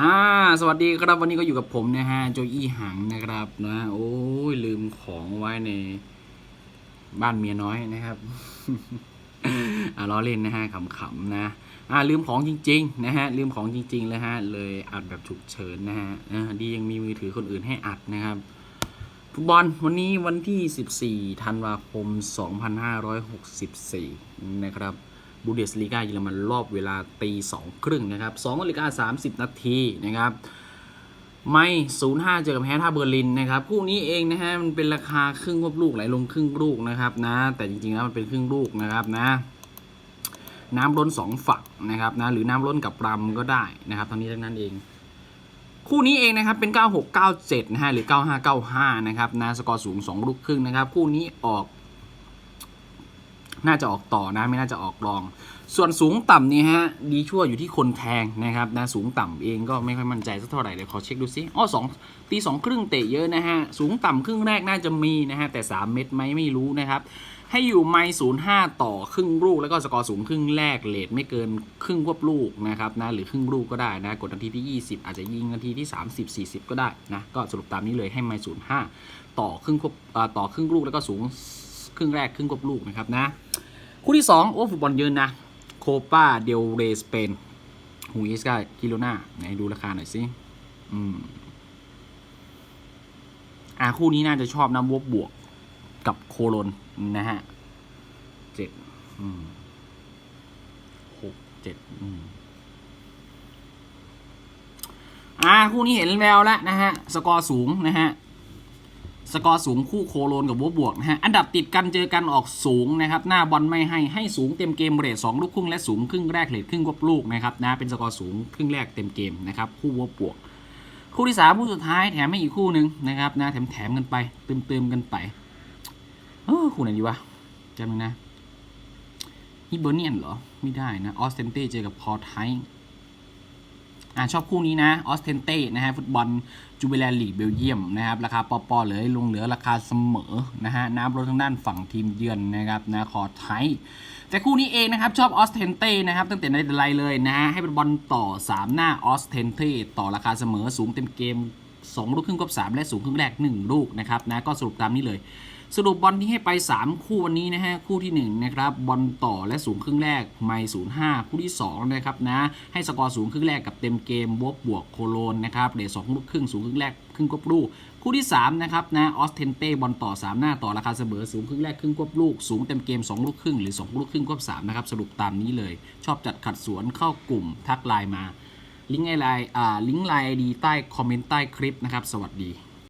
อ่าสวัสดีครับวันนี้ก็อยู่กับผมนะฮะโจอี้หังนะครับนะโอ้ยลืมของไว้ในบ้านเมียน้อยนะครับอ่าล้อเล่นนะฮะขำๆนะอ่าลืมของจริง ๆ นะฮะลืมของจริงๆเลยฮะเลยอัดแบบฉุกเฉินนะฮะอ่าดียังมีมือถือคนอื่นให้อัดนะครับฟุตบอลวันนี้วันที่ 14ธันวาคม 2564 นะครับ บูเดสลีกาเยอรมันรอบเวลาตีสองครึ่งนะครับสองนาฬิกาสามสิบนาทีนะครับไม่ศูนย์ห้าเจอกับแฮท่าเบอร์ลินนะครับคู่นี้เองนะฮะมันเป็นราคาครึ่งควบลูกไหลลงครึ่งลูกนะครับนะแต่จริงๆแล้วมันเป็นครึ่งลูกนะครับนะน้ำล้นสองฝักนะครับนะหรือน้ำล้นกับปรำก็ได้นะครับทั้งนี้ทั้งนั้นเอง คู่นี้เองนะครับเป็น 9697นะฮะหรือ 9595 นะครับนะสกอร์สูง 2 ลูกครึ่งนะครับ คู่นี้ออก น่าจะออกต่อนะไม่น่าจะออกรอง ส่วนสูงต่ำนี่ฮะดีชั่วอยู่ที่คนแทงนะครับนะสูงต่ำเองก็ไม่ค่อยมั่นใจสักเท่าไหร่เดี๋ยวขอเช็คดูซิอ๋อสองตีสองครึ่งเตะเยอะนะฮะสูงต่ำครึ่งแรกน่าจะมีนะฮะแต่ 3 เม็ดไหมไม่รู้นะครับให้อยู่ไมล์ศูนย์ห้าต่อครึ่งลูก แล้วก็สกอร์สูงครึ่งแรกเลทไม่เกินครึ่งควบลูกนะครับนะหรือครึ่งลูกก็ได้นะกดนาทีที่ 20 อาจจะยิงนาทีที่ 30 40 ก็ได้นะก็สรุปตามนี้เลยให้ไมล์ศูนย์ห้าต่อครึ่งควบต่อครึ่งลูกแล้วก็สูงครึ่งแรกครึ่งควบลูกนะครับนะ คู่ที่ 2 โอ้ฟุตบอลเยอะนะ โคปาเดลเรสเปนฮูอิสกากิโลนาไหนดูราคาหน่อยสิอืมอ่าคู่นี้น่าจะชอบนะวบบวกกับโคโลนนะฮะเจ็ดอืมหกเจ็ดอืมอ่าคู่นี้เห็นแววแล้วนะฮะ สกอร์สูงนะฮะ สกอร์สูงคู่โคโลนกับวัวบวกนะฮะ อันดับติดกันเจอกันออกสูงนะครับ หน้าบอลไม่ให้ ให้สูงเต็มเกมเรทสองลูกครึ่งและสูงครึ่งแรกเลทครึ่งควบลูกนะครับนะ เป็นสกอร์สูงครึ่งแรกเต็มเกมนะครับคู่วัวบวก คู่ที่สามคู่สุดท้ายแถมให้อีกคู่หนึ่งนะครับนะแถมแถมกันไปเติมเติมกันไปเออคู่ไหนดีวะจำหนึ่งนะฮิเบอร์เนียนเหรอ ไม่ได้นะ ออสเทนเต้เจอกับพอร์ไท อ่าชอบคู่นี้นะออสเทนเต้นะฮะฟุตบอลจูเบลลีเบลเยียมนะครับราคาปอปอเลยลงเหลือราคาเสมอนะฮะน้ำลดทางด้านฝั่งทีมเยือนนะครับนะคอไทยแต่คู่นี้เองนะครับชอบออสเทนเต้นะครับตั้งแต่ในแต่ไรเลยนะฮะให้เป็นบอลต่อ 3 หน้าออสเทนเต้ต่อราคาเสมอสูงเต็มเกม 2 ลูกครึ่งกับ 3 และสูงครึ่งแรก 1 ลูกนะครับนะก็สรุปตามนี้เลย สรุปบอลที่ให้ไป 3 คู่วันนี้นะฮะคู่ที่ 1 นะครับ บอลต่อและสูงครึ่งแรกไมล์ศูนย์ห้าคู่ที่ 2 นะครับนะให้สกอร์สูงครึ่งแรกกับเต็มเกมบวกบวกโคโลนนะครับเดทสองลูกครึ่งสูงครึ่งแรกครึ่งควบลูกคู่ที่ 3 นะครับนะออสเทนเต้บอลต่อ 3 หน้าต่อราคาเสมอสูงครึ่งแรกครึ่งควบลูก สูงเต็มเกม 2 ลูกครึ่งหรือ 2 ลูกครึ่งควบ3นะครับสรุปตามนี้เลย ชอบจัดขัดสวนเข้ากลุ่มทักไลน์มา ลิงก์ไลน์อ่าลิงก์ไลน์ดีใต้คอมเมนต์ใต้คลิปนะครับ สวัสดี